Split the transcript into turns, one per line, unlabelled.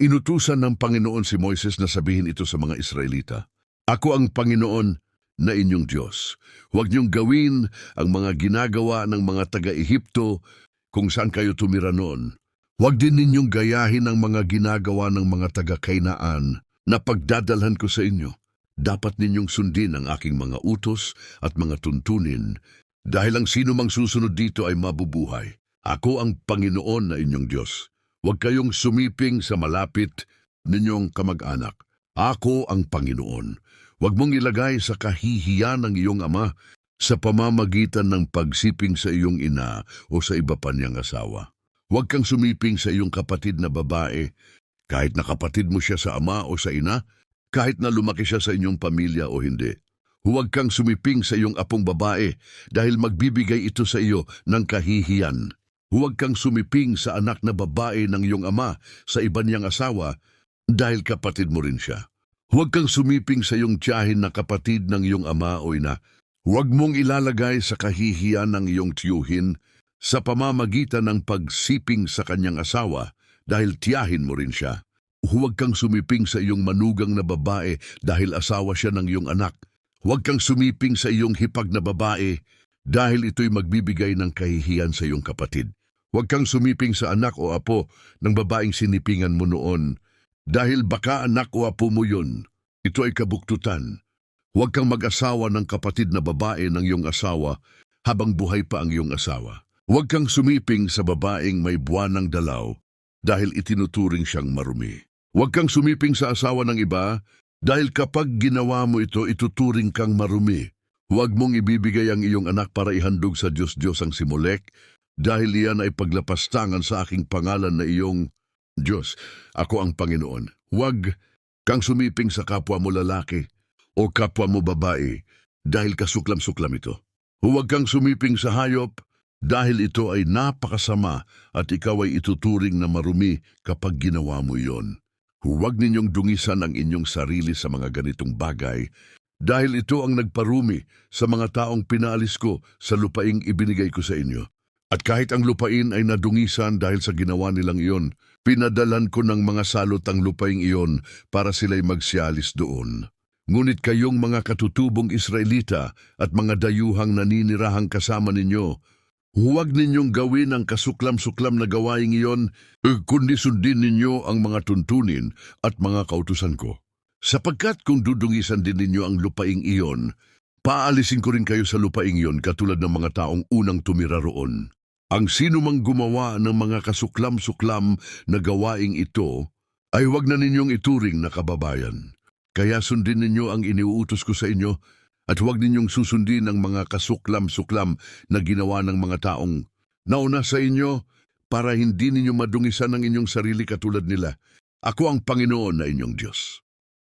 Inutusan ng Panginoon si Moises na sabihin ito sa mga Israelita. Ako ang Panginoon na inyong Diyos. Huwag niyong gawin ang mga ginagawa ng mga taga-Ehipto kung saan kayo tumira noon. Huwag din ninyong gayahin ang mga ginagawa ng mga taga-Kainaan na pagdadalhan ko sa inyo. Dapat ninyong sundin ang aking mga utos at mga tuntunin dahil ang sino mang susunod dito ay mabubuhay. Ako ang Panginoon na inyong Diyos. Huwag kayong sumiping sa malapit ninyong kamag-anak. Ako ang Panginoon. Huwag mong ilagay sa kahihiyan ng iyong ama sa pamamagitan ng pagsiping sa iyong ina o sa iba pa niyang asawa. Huwag kang sumiping sa iyong kapatid na babae, kahit na kapatid mo siya sa ama o sa ina, kahit na lumaki siya sa inyong pamilya o hindi. Huwag kang sumiping sa iyong apong babae dahil magbibigay ito sa iyo ng kahihiyan. Huwag kang sumiping sa anak na babae ng iyong ama sa iba niyang asawa dahil kapatid mo rin siya. Huwag kang sumiping sa iyong tiyahin na kapatid ng iyong ama o ina. Huwag mong ilalagay sa kahihiyan ng iyong tiyuhin sa pamamagitan ng pagsiping sa kanyang asawa dahil tiyahin mo rin siya. Huwag kang sumiping sa iyong manugang na babae dahil asawa siya ng iyong anak. Huwag kang sumiping sa iyong hipag na babae dahil ito'y magbibigay ng kahihiyan sa iyong kapatid. Huwag kang sumiping sa anak o apo ng babaeng sinipingan mo noon dahil baka anak o apo mo yun. Ito ay kabuktutan. Huwag kang mag-asawa ng kapatid na babae ng iyong asawa habang buhay pa ang iyong asawa. Huwag kang sumiping sa babaeng may buwan ng dalaw dahil itinuturing siyang marumi. Huwag kang sumiping sa asawa ng iba dahil kapag ginawa mo ito, ituturing kang marumi. Huwag mong ibibigay ang iyong anak para ihandog sa Diyos-Diyos ang simulek dahil iyan ay paglapastangan sa aking pangalan na iyong Diyos. Ako ang Panginoon. Huwag kang sumiping sa kapwa mo lalaki o kapwa mo babae dahil kasuklam-suklam ito. Huwag kang sumiping sa hayop dahil ito ay napakasama at ikaw ay ituturing na marumi kapag ginawa mo iyon. Huwag ninyong dungisan ang inyong sarili sa mga ganitong bagay dahil ito ang nagparumi sa mga taong pinaalis ko sa lupaing ibinigay ko sa inyo. At kahit ang lupain ay nadungisan dahil sa ginawa nilang iyon, pinadalan ko ng mga salot ang lupaing iyon para sila'y magsialis doon. Ngunit kayong mga katutubong Israelita at mga dayuhang naninirahang kasama ninyo, huwag ninyong gawin ang kasuklam-suklam na gawaing iyon, eh, kundi sundin ninyo ang mga tuntunin at mga kautusan ko. Sapagkat kung dudungisan din ninyo ang lupaing iyon, paalisin ko rin kayo sa lupaing iyon katulad ng mga taong unang tumira roon. Ang sino mang gumawa ng mga kasuklam-suklam na gawaing ito, ay huwag na ninyong ituring na kababayan. Kaya sundin ninyo ang iniuutos ko sa inyo at huwag ninyong susundin ang mga kasuklam-suklam na ginawa ng mga taong nauna sa inyo para hindi ninyo madungisan ang inyong sarili katulad nila. Ako ang Panginoon na inyong Diyos.